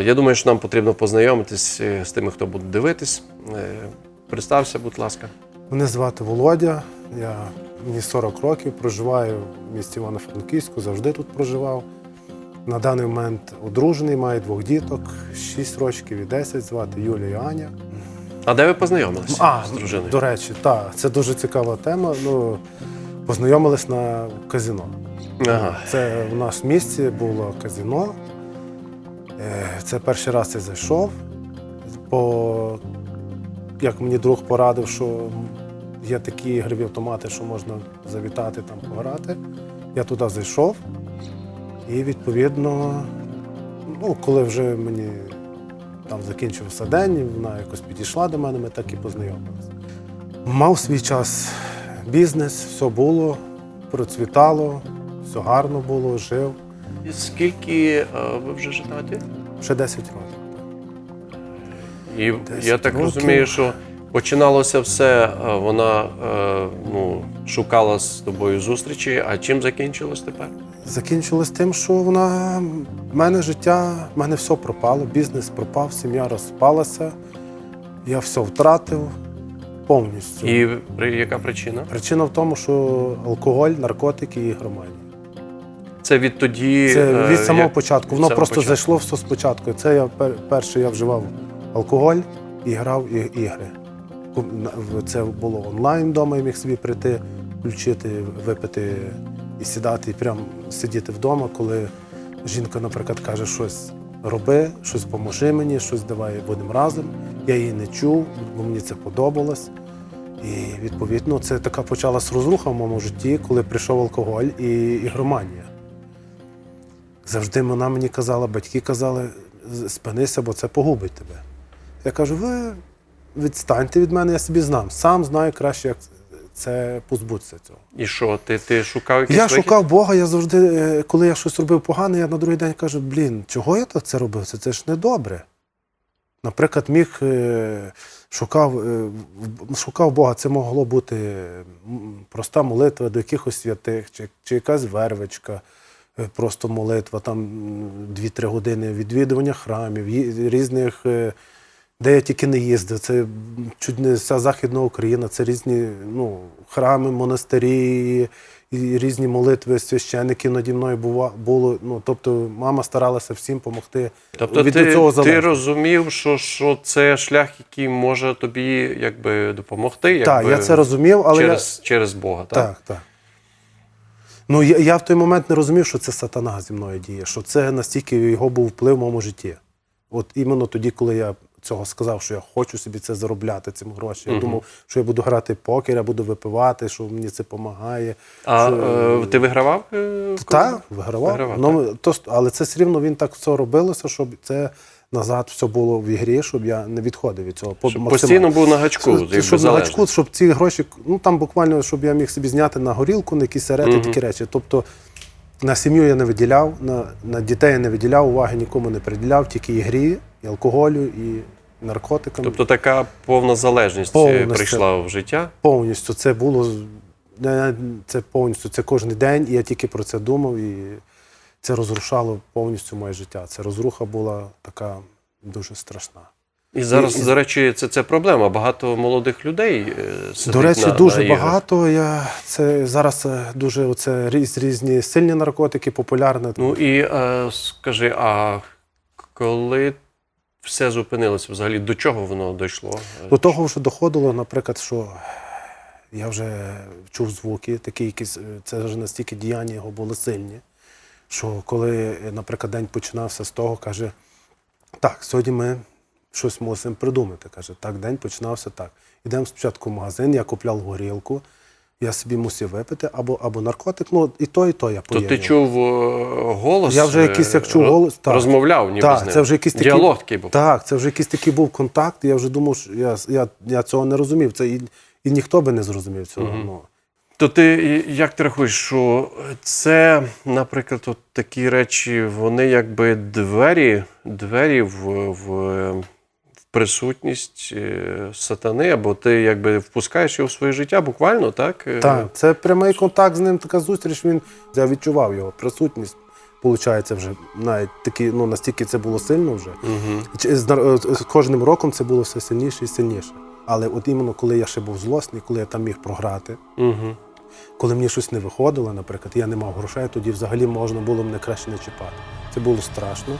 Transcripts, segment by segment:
Я думаю, що нам потрібно познайомитись е, з тими, хто буде дивитись. Е, Представся, будь ласка. Мене звати Володя. Я, мені 40 років, проживаю в місті Івано-Франківську, завжди тут проживав. На даний момент одружений, маю двох діток, 6 років і 10, звати Юлія і Аня. А де ви познайомилися А, з дружиною? до речі, так, це дуже цікава тема. Ну, познайомились на казино. Ага. Це в нас в місті було казино. Е, Це перший раз я зайшов. По, як мені друг порадив, що є такі ігрові автомати, що можна завітати там пограти. Я туди зайшов. І відповідно, ну, коли вже мені там закінчився день, вона якось підійшла до мене, ми так і познайомилися. Мав свій час бізнес, все було, процвітало, все гарно було, жив. І Скільки е, ви вже женаті? Ще 10 років. І я так років. розумію, що починалося все, е, вона е, ну, шукала з тобою зустрічі, а чим закінчилось тепер? Закінчилось тим, що вона в мене життя, в мене все пропало, бізнес пропав, сім'я розпалася, я все втратив повністю. І яка причина? Причина в тому, що алкоголь, наркотики і громадні. Це відтоді. Це е, від самого як- початку. Воно просто початку. зайшло все спочатку. Це я пер- перше я вживав алкоголь і грав ігри. Це було онлайн вдома, я міг собі прийти, включити, випити і сідати, і прям сидіти вдома, коли жінка, наприклад, каже щось роби, щось поможи мені, щось давай будемо разом. Я її не чув, бо мені це подобалось. І відповідно це така почалась розруха в моєму житті, коли прийшов алкоголь і ігроманія. Завжди вона мені казала, батьки казали, спинися, бо це погубить тебе. Я кажу, ви відстаньте від мене, я собі знам. Сам знаю краще, як це позбутися цього. І що, ти, ти шукав якийсь Я вихід? шукав Бога, я завжди, е, коли я щось робив погане, я на другий день кажу, блін, чого я так це робив? Це, це ж не добре. Наприклад, міг е, шукав, е, шукав Бога, це могло бути проста молитва до якихось святих, чи, чи якась вервичка, просто молитва, там 2-3 години відвідування храмів, різних. е, Де я тільки не їздив, це чуть не вся Західна Україна, це різні ну, храми, монастирі, і різні молитви, священники наді мною бува, було. Ну, тобто мама старалася всім допомогти. Тобто від ти, цього ти розумів, що, що це шлях, який може тобі якби, допомогти? Так, я це розумів, але через, через Бога. Так? так, так. Ну, я, я в той момент не розумів, що це сатана зі мною діє, що це настільки його був вплив в моєму житті. От іменно тоді, коли я цього сказав, що я хочу собі це заробляти, цим гроші. Я Мгм. думав, що я буду грати покер, я буду випивати, що мені це допомагає. А що... е, ти вигравав? е, Так, вигравав. Вигравав, ну, то, але це все рівно він так все робилося, щоб це назад все було в ігрі, щоб я не відходив від цього. Щоб максимально. постійно був на гачку. Щоб- щоб на гачку, щоб ці гроші, ну там буквально, щоб я міг собі зняти на горілку, на якісь сигарети, Мгм. такі речі. Тобто на сім'ю я не виділяв, на, на дітей я не виділяв, уваги нікому не приділяв, тільки ігрі, і алкоголю, і наркотикам. Тобто така повна залежність е, Повністю. прийшла в життя. повністю це було це повністю це кожен день, і я тільки про це думав, і це розрушало повністю моє життя. Це розруха була така дуже страшна. І зараз, І- до речі, це, це проблема. Багато молодих людей е, сидить До речі, на, дуже на багато. Я це зараз е, дуже оце різ, різні сильні наркотики, популярні. Ну і е, скажи, а коли все зупинилося взагалі, до чого воно дійшло? До того, що доходило, наприклад, що я вже чув звуки, такі якісь, е, це вже настільки діяння його були сильні, що коли, е, наприклад, день починався з того, каже, так, сьогодні ми щось мусимо придумати. Каже, так, день починався так. Ідемо спочатку в магазин, я купляв горілку, я собі мусив випити, або, або наркотик, ну і то, і то я То ти чув е, голос? Я вже е, якийсь як чув голос, так. Розмовляв ніби Так, з ним. це вже якийсь такий- Діалог такий був. Так, це вже якийсь такий був контакт. Я вже думав, що я, я, я цього не розумів. Це і, і ніхто би не зрозумів цього. Мгм. Ну. То ти як ти рахуєш, що це, наприклад, от такі речі, вони якби двері, двері в, в, в присутність е, сатани, або ти якби впускаєш його в своє життя буквально, так? Е, Так, це прямий контакт з ним, така зустріч. Він я відчував його присутність Получається, вже навіть такі, ну настільки це було сильно вже. Угу. З, з кожним роком це було все сильніше і сильніше. Але от іменно коли я ще був злосний, коли я там міг програти, Угу. Коли мені щось не виходило, наприклад, я не мав грошей, тоді взагалі можна було мене краще не чіпати. Це було страшно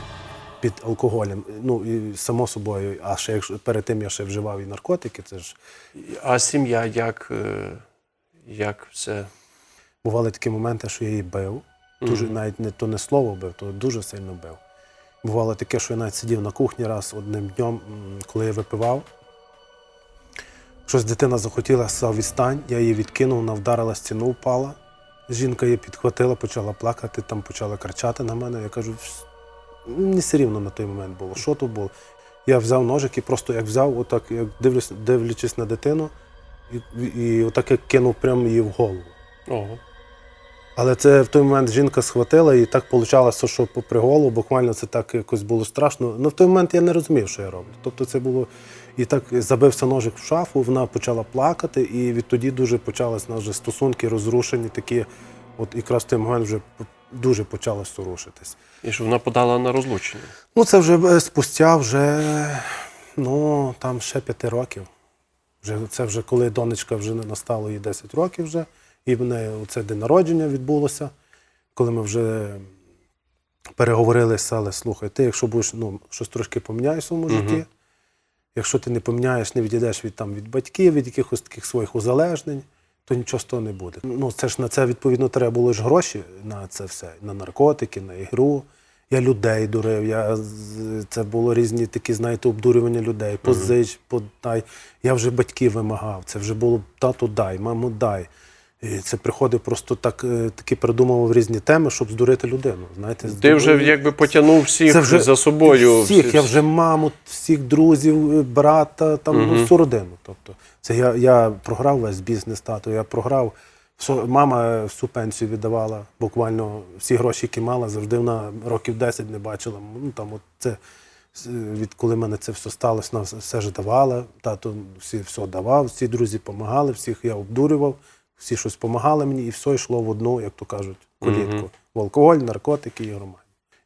під алкоголем. Ну і само собою, а ще якщо перед тим я ще вживав і наркотики, це ж А сім'я як, е, як все? бували такі моменти, що я її бив. Дуже навіть не то не слово бив, то дуже сильно бив. Бувало таке, що я навіть сидів на кухні раз одним днем, коли я випивав. Щось дитина захотіла сказав, відстань, я її відкинув, вона вдарила стіну, впала. Жінка її підхватила, почала плакати, там почала кричати на мене. Я кажу, мені все рівно на той момент було. Що то було? Я взяв ножик і просто як взяв, отак, як дивлюсь, дивлячись на дитину, і, і отак як кинув прямо її в голову. Ого. Але це в той момент жінка схватила і так вийшло, що попри голову, буквально це так якось було страшно. Ну в той момент я не розумів, що я роблю. Тобто це було і так забився ножик в шафу, вона почала плакати, і відтоді дуже почались наші стосунки розрушені, такі. От якраз в той момент вже дуже почало все рушитись. І що вона подала на розлучення. Ну, це вже е, спустя вже ну там ще п'яти років. Вже це вже коли донечка вже не настало їй 10 років вже, і в неї це день народження відбулося. Коли ми вже переговорили, сказали, слухай, ти, якщо будеш ну, щось трошки поміняєш в своєму житті, якщо ти не поміняєш, не відійдеш від там від батьків, від якихось таких своїх узалежнень, то нічого з того не буде. Ну, це ж на це відповідно треба було ж гроші на це все, на наркотики, на ігру. Я людей дурив, я, це було різні такі, знаєте, обдурювання людей, позич, подай. Я вже батьків вимагав. Це вже було тату дай, мамо дай. І це приходив просто так, е, таки придумував різні теми, щоб здурити людину. Знаєте, Ти вже якби потягнув всіх за собою. всіх. всі- Я вже маму, всіх друзів, брата, там ну, всю родину. Тобто, це я, я програв весь бізнес тату, я програв. все- Мама всю пенсію віддавала, буквально всі гроші, які мала, завжди вона років 10 не бачила. Ну там от це відколи мене це все сталося, вона все- все ж давала. Тато всі все давав, всі друзі допомагали, всіх я обдурював, всі щось допомагали мені, і все йшло в одну, як то кажуть, колітку. В алкоголь, наркотики і громаді.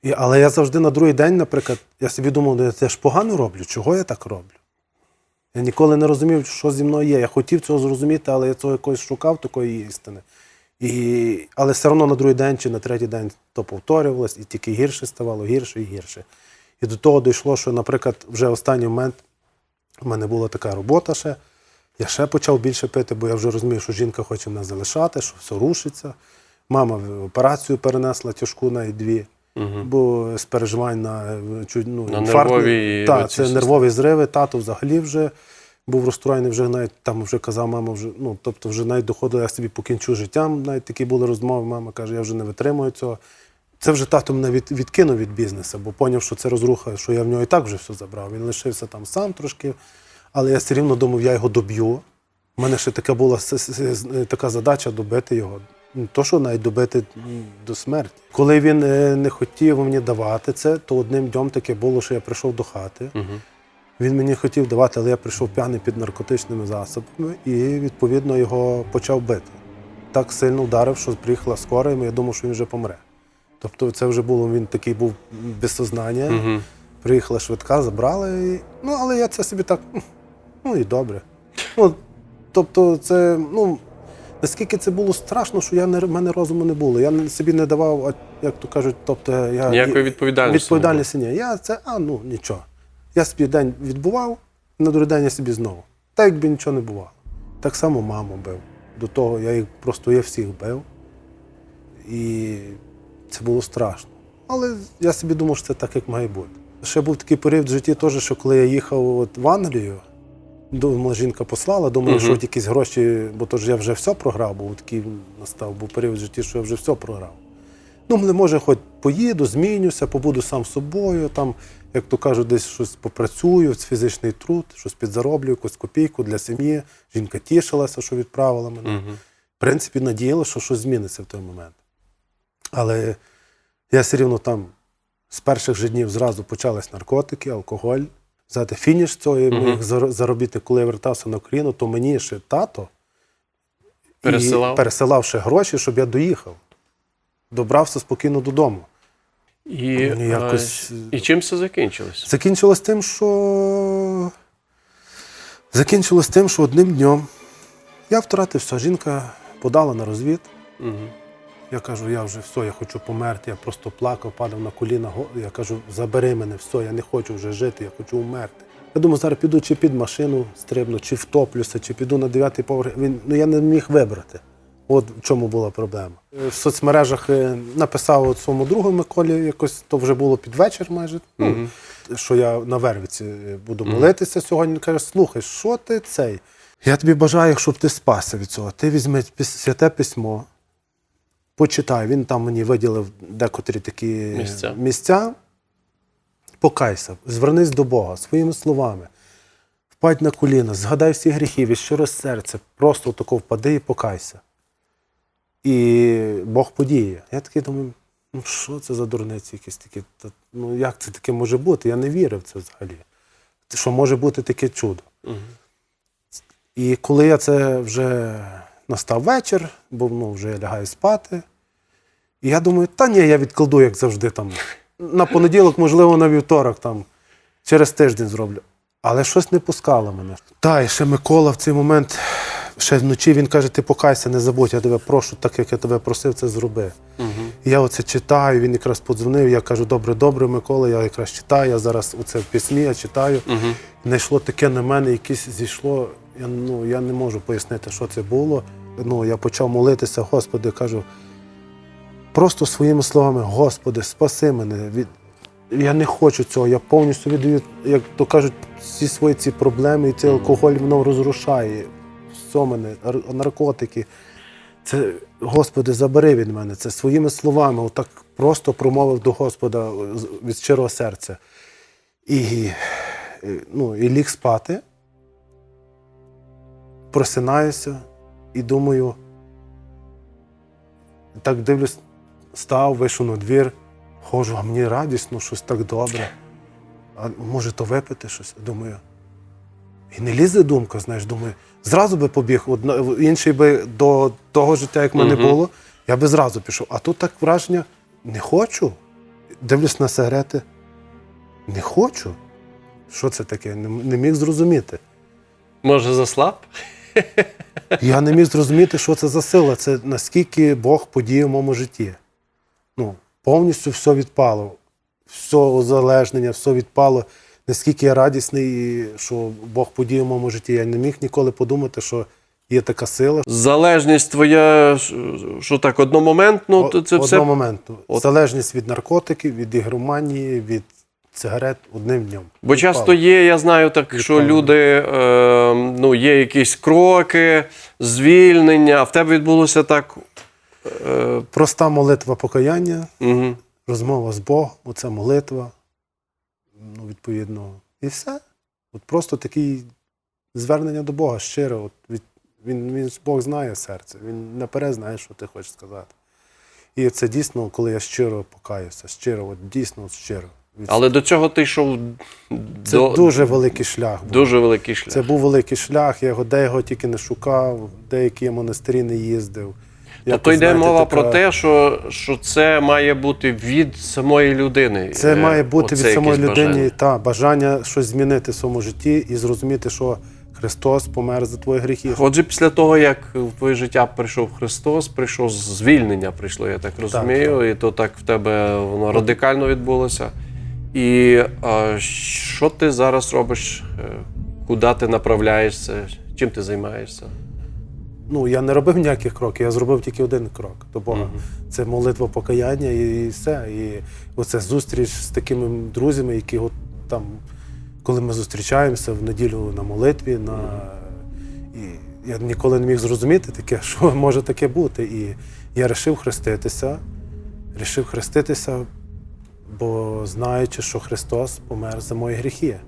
І, але я завжди на другий день, наприклад, я собі думав, «Ну, я ж погано роблю, чого я так роблю? Я ніколи не розумів, що зі мною є. Я хотів цього зрозуміти, але я цього якось шукав такої істини. І, але все одно на другий день чи на третій день то повторювалось, і тільки гірше ставало, гірше і гірше. І до того дійшло, що, наприклад, вже останній момент в мене була така робота ще. Я ще почав більше пити, бо я вже розумів, що жінка хоче мене залишати, що все рушиться. Мама операцію перенесла тяжку навіть дві, бо з переживань на, е, ну, На інфаркт. нервові Так, це нервові зриви. Тато взагалі вже був розстроєний, вже навіть там вже казав, мама вже, ну, тобто вже навіть доходило, я собі покінчу життям. Навіть такі були розмови. Мама каже, я вже не витримую цього. Це вже тато мене від, відкинув від бізнесу, бо поняв, що це розруха, що я в нього і так вже все забрав. Він лишився там сам трошки, але я все рівно думав, я його доб'ю. У мене ще така була така задача добити його. Не то, що навіть добити до смерті. Коли він е, не хотів мені давати це, то одним днем таке було, що я прийшов до хати. Він мені хотів давати, але я прийшов п'яний під наркотичними засобами і відповідно його почав бити. Так сильно вдарив, що приїхала скора, і я думав, що він вже помре. Тобто це вже було, він такий був без сознання. Мгм. Приїхала швидка, забрала і. Ну, але я це собі так. «М, Ну і добре. Ну, тобто, це, ну, наскільки це було страшно, що я не, в мене розуму не було. Я собі не давав, а, як то кажуть, тобто я. Ніякої відповідальності. Відповідальності ні. Я це, а ну нічого. Я собі день відбував, на другий день я собі знову. Так якби нічого не бувало. Так само маму бив. До того я їх просто я всіх бив. І це було страшно. Але я собі думав, що це так, як має бути. Ще був такий період в житті, теж, що коли я їхав от в Англію, думала, жінка послала, думаю, що от якісь гроші, бо то ж я вже все програв, бо такий настав був період в житті, що я вже все програв. Ну, може, хоч поїду, змінюся, побуду сам собою, там, як то кажуть, десь щось попрацюю, фізичний труд, щось підзароблю, якусь копійку для сім'ї. Жінка тішилася, що відправила мене. В принципі, надіялася, що щось зміниться в той момент. Але я все рівно там з перших же днів зразу почались наркотики, алкоголь. Взяти фініш цієї моїх зар- коли я вертався на Україну, то мені ще тато Пересилав? і пересилав ще гроші, щоб я доїхав. Добрався спокійно додому. І, Ну, якось- і чим це закінчилось? Закінчилось тим, що. Закінчилось тим, що одним днем я втратився. Жінка подала на розвід. Угу. Я кажу, я вже все, я хочу померти. Я просто плакав, падав на коліна. Я кажу, забери мене, все, я не хочу вже жити, я хочу вмерти. Я думаю, зараз піду чи під машину стрибну, чи втоплюся, чи піду на дев'ятий поверх. Він, ну я не міг вибрати. От в чому була проблема. Е, В соцмережах е, написав от своєму другу Миколі, якось то вже було під вечір майже. Ну, що я на Вервіці е, буду молитися сьогодні. Він каже: слухай, що ти цей? Я тобі бажаю, щоб ти спасся від цього. Ти візьми святе письмо, почитай. Він там мені виділив декотрі такі Місця. місця. Покайся, звернись до Бога своїми словами. Впадь на коліна, згадай всі гріхи, від щиро серця, просто тако впади і покайся. І Бог подіє. Я такий думаю, ну що це за дурниці якісь такі? Та, ну як це таке може бути? Я не вірив в це взагалі. Що може бути таке чудо. І коли я це вже настав вечір, бо ну, вже я лягаю спати. І я думаю, та ні, я відкладу, як завжди, там, на понеділок, можливо, на вівторок, там, через тиждень зроблю. Але щось не пускало мене. Та, і ще Микола в цей момент, ще вночі він каже: ти покайся, не забудь, я тебе прошу, так як я тебе просив, це зроби. І я оце читаю, він якраз подзвонив, я кажу, добре, добре, Микола, я якраз читаю, я зараз оце в письмі, я читаю. Знайшло таке на мене, якесь зійшло. Я, ну, я не можу пояснити, що це було. Ну, я почав молитися, Господи, кажу, просто своїми словами, Господи, спаси мене. Від... Я не хочу цього, я повністю віддаю, як то кажуть, всі свої ці проблеми, і цей алкоголь воно розрушає. Все мене, наркотики. Це, Господи, забери від мене. Це своїми словами, отак просто промовив до Господа від щирого серця. І, е, ну, і ліг спати, просинаюся і думаю, так дивлюсь, став, вийшов на двір, ходжу, а мені радісно, щось так добре. А може, то випити щось? Думаю. І не лізе думка, знаєш, думаю, зразу би побіг, одна, інший би до того життя, як в мене було, я би зразу пішов. А тут так враження, не хочу. Дивлюсь на сигарети. Не хочу. Що це таке? Не, не міг зрозуміти. Може, заслаб? Я не міг зрозуміти, що це за сила. Це наскільки Бог подіяв в моєму житті. Ну, повністю все відпало. Все узалежнення, все відпало. Наскільки я радісний, що Бог подіяв в моєму житті. Я не міг ніколи подумати, що є така сила. Залежність твоя, що так, одномоментно, то це все. моменту. От- Залежність від наркотиків, від ігроманії, від цигарет одним днем. Бо часто є, я знаю так, що люди, е, ну, є якісь кроки, звільнення, а в тебе відбулося так. Е, Проста молитва покаяння, угу. розмова з Богом, оця молитва, ну, відповідно, і все. От просто такі звернення до Бога щиро. От від, він, він Бог знає серце, він наперед знає, що ти хочеш сказати. І це дійсно, коли я щиро покаюся, щиро, от дійсно от щиро. Але до цього ти йшов це до, дуже великий шлях. Був. дуже великий шлях. Це був великий шлях, я його де його тільки не шукав, деякі монастирі не їздив. Тобто Якось, йде знаєте, мова така- про те, що, що це має бути від самої людини. Це Е, має бути оце від самої людини бажання. та бажання щось змінити в своєму житті і зрозуміти, що Христос помер за твої гріхи. Отже, після того, як в твоє життя прийшов Христос, прийшло звільнення, прийшло, я так розумію, і то так в тебе воно радикально відбулося. І а, що ти зараз робиш? Е, Куди ти направляєшся? Чим ти займаєшся? Ну я не робив ніяких кроків, я зробив тільки один крок до Бога. Це молитва покаяння і все. І оце зустріч з такими друзями, які от там, коли ми зустрічаємося в неділю на молитві, на і я ніколи не міг зрозуміти таке, що може таке бути. І я вирішив хреститися, рішив хреститися, бо знаючи, що Христос помер за мої гріхи.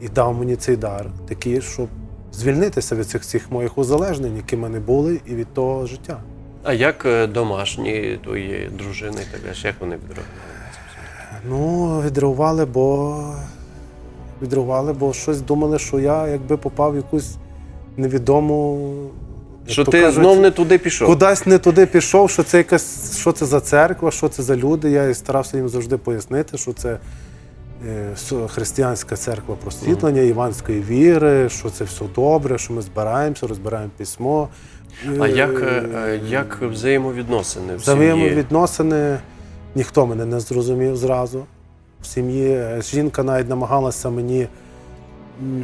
І дав мені цей дар, такий, щоб звільнитися від цих всіх моїх узалежнень, які в мене були, і від того життя. А як е, домашні твої дружини і так далі? Як вони відреагували? Ну, відреагували, бо відреагували, бо щось думали, що я якби попав в якусь невідому Що ти кажуть, знов не туди пішов. Кудись не туди пішов, що це якась, що це за церква, що це за люди. Я старався їм завжди пояснити, що це е, християнська церква просвітлення, іванської віри, що це все добре, що ми збираємося, розбираємо письмо. А як, е, е, як взаємовідносини в сім'ї? Взаємовідносини ніхто мене не зрозумів зразу. В сім'ї Е, жінка навіть намагалася мені,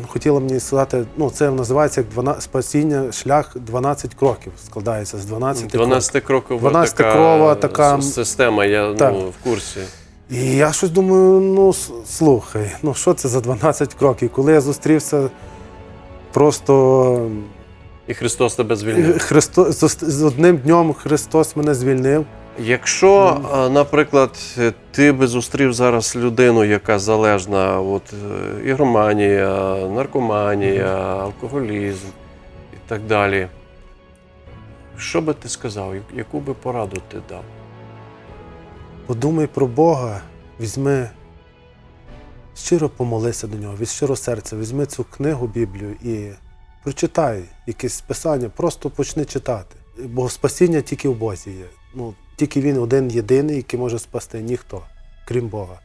хотіла мені сказати, ну це називається як 12, спасіння, шлях 12 кроків. Складається з 12 кроків. 12-крокова 12-крокова така- система, я Так. ну, в курсі. І я щось думаю, ну слухай, ну що це за 12 кроків? Коли я зустрівся просто І Христос тебе звільнив. Христо, з, з одним днем Христос мене звільнив. Якщо, наприклад, е, ти би зустрів зараз людину, яка залежна, от е, ігроманія, наркоманія, алкоголізм і так далі. Що би ти сказав? Яку би пораду ти дав? Подумай про Бога, візьми, щиро помолися до нього, від щиро серця, візьми цю книгу Біблію і прочитай якесь писання, просто почни читати. Бо спасіння тільки в Бозі є. Ну, тільки він один єдиний, який може спасти ніхто, крім Бога.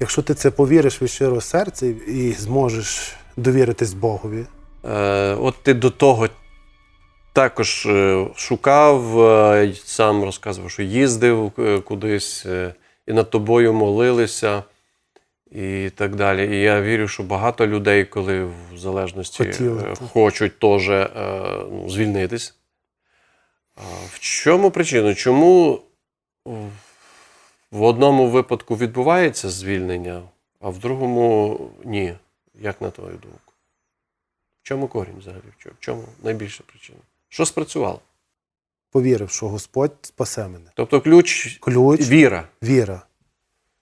Якщо ти це повіриш від щиро серця і зможеш довіритись Богові, Е, от ти до того також е, шукав, е, сам розказував, що їздив е, кудись і над тобою молилися. І так далі. І я вірю, що багато людей, коли в залежності Хотіли, хочуть теж ну, звільнитись. В чому причина? Чому в- одному випадку відбувається звільнення, а в другому ні? Як на твою думку? В чому корінь взагалі? В чому, найбільша причина? Що спрацювало? повірив, що Господь спасе мене. Тобто ключ Ключ віра. Віра.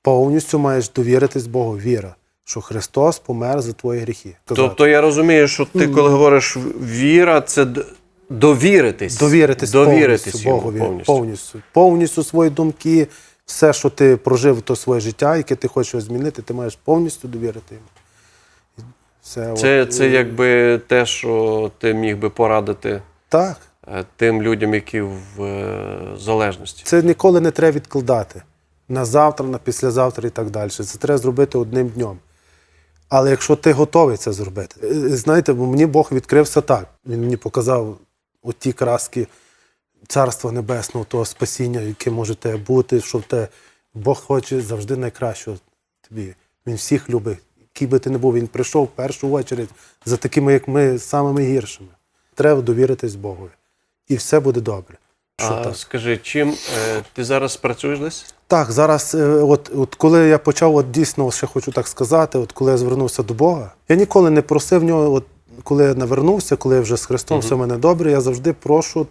Повністю маєш довіритись Богу. Віра, що Христос помер за твої гріхи. Казати. Тобто я розумію, що ти, коли говориш віра, це довіритись. довіритись, довіритись повністю йому Богові. повністю. повністю. Повністю свої думки, все, що ти прожив, то своє життя, яке ти хочеш змінити, ти маєш повністю довірити йому. Все, Це, от, це якби те, що ти міг би порадити Так. е, тим людям, які в е, залежності. Це ніколи не треба відкладати. На завтра, на післязавтра і так далі. Це треба зробити одним днем. Але якщо ти готовий це зробити, Е, знаєте, мені Бог відкрився так. Він мені показав оті краски Царства Небесного, того спасіння, яке може тебе бути, що в те Бог хоче завжди найкращого тобі. Він всіх любить. Який би ти не був, він прийшов в першу очередь за такими, як ми, самими гіршими. Треба довіритись Богові. І все буде добре. Що А так? скажи, чим е, ти зараз працюєш десь? Так, зараз, е, от, от коли я почав, от дійсно ще хочу так сказати, от коли я звернувся до Бога, я ніколи не просив в нього, от коли я навернувся, коли я вже з Христом все в мене добре, я завжди прошу,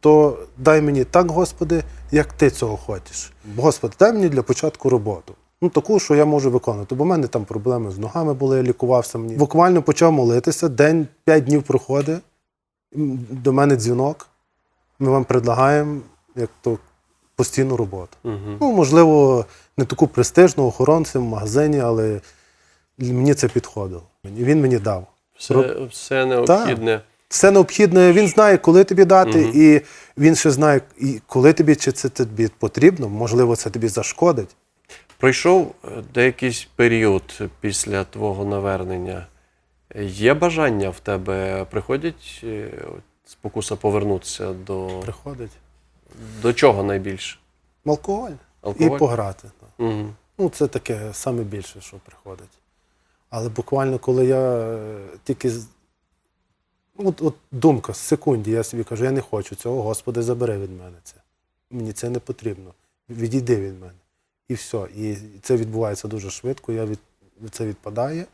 то дай мені так, Господи, як ти цього хочеш. Господи, дай мені для початку роботу. Ну, таку, що я можу виконувати. Бо в мене там проблеми з ногами були, я лікувався мені. Буквально почав молитися, день, п'ять днів проходить, до мене дзвінок. Ми вам предлагаємо як то постійну роботу. Угу. Ну, можливо, не таку престижну охоронцем в магазині, але мені це підходило. І він мені дав. Все, все необхідне. Все необхідне, він знає, коли тобі дати, Мгм. і він ще знає, і коли тобі чи це тобі потрібно, можливо, це тобі зашкодить. Пройшов е, деякий період після твого навернення. Є бажання в тебе приходять е, спокуса повернутися до, Приходить. до чого найбільше? Алкоголь. Алкоголь? І пограти. Угу. Ну, це таке саме більше, що приходить. Але буквально, коли я е, тільки. От, от думка з секунді, я собі кажу, я не хочу цього, Господи, забери від мене це. Мені це не потрібно. Відійди від мене. І все. І це відбувається дуже швидко, я від, це відпадає.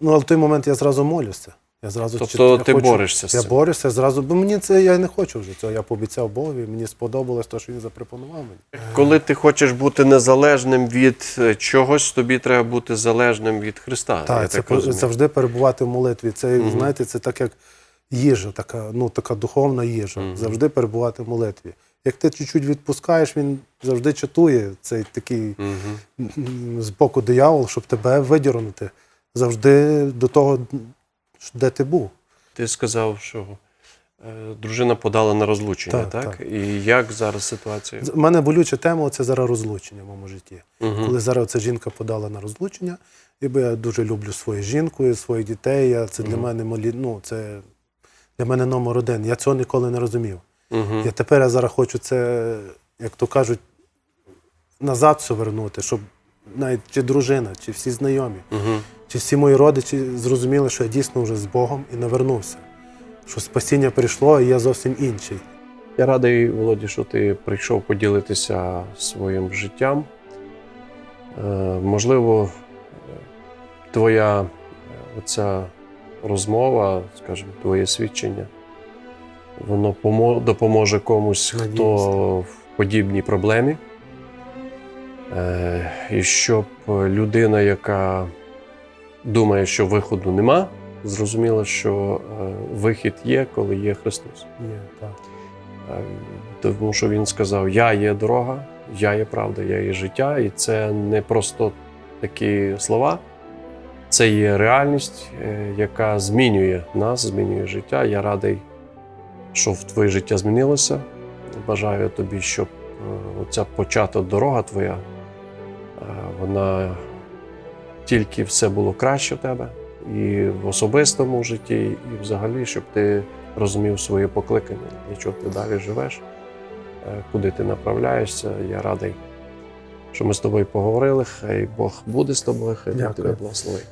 Ну, але в той момент я зразу молюся. Я зразу Тобто чит- я ти борешся з Я борюся зразу, бо мені це я не хочу вже цього. Я пообіцяв Богові, мені сподобалось те, що він запропонував мені. Коли ти хочеш бути незалежним від е, чогось, тобі треба бути залежним від Христа. я це так розумію. завжди перебувати в молитві. Це, Мгм. знаєте, це так як їжа, така, ну, така духовна їжа. Мгм. Завжди перебувати в молитві. Як ти чуть-чуть відпускаєш, він завжди чатує цей такий м, з боку диявол, щоб тебе видірнути. Завжди до того, де ти був. Ти сказав, що Е, Дружина подала на розлучення, так? Так, так. І як зараз ситуація? У мене болюча тема це зараз розлучення в моєму житті. Мгм. Коли зараз ця жінка подала на розлучення, якби я дуже люблю свою жінку і своїх дітей. Я, це для мене малі, ну, це для мене номер один. Я цього ніколи не розумів. Мгм. Я тепер я зараз хочу це, як то кажуть, назад все вернути, щоб навіть чи дружина, чи всі знайомі, Мгм. Чи всі мої родичі зрозуміли, що я дійсно вже з Богом і навернувся. Що спасіння прийшло, і я зовсім інший. Я радий, Володі, що ти прийшов поділитися своїм життям. Е, можливо, твоя е, оця розмова, скажімо, твоє свідчення, воно допоможе комусь, хто в подібній проблемі. Е, і щоб людина, яка думає, що виходу нема, зрозуміла, що е, вихід є, коли є Христос. Є, так. Е, Тому що він сказав: Я є дорога, я є правда, я є життя. І це не просто такі слова, це є реальність, е, яка змінює нас, змінює життя. Я радий, що в твоє життя змінилося. Бажаю тобі, щоб оця почата дорога твоя, вона тільки все було краще в тебе і в особистому житті, і взагалі, щоб ти розумів своє покликання, для чого ти далі живеш, е, куди ти направляєшся. Я радий, що ми з тобою поговорили. Хай Бог буде з тобою, хай Бог Дякую. тебе благословить.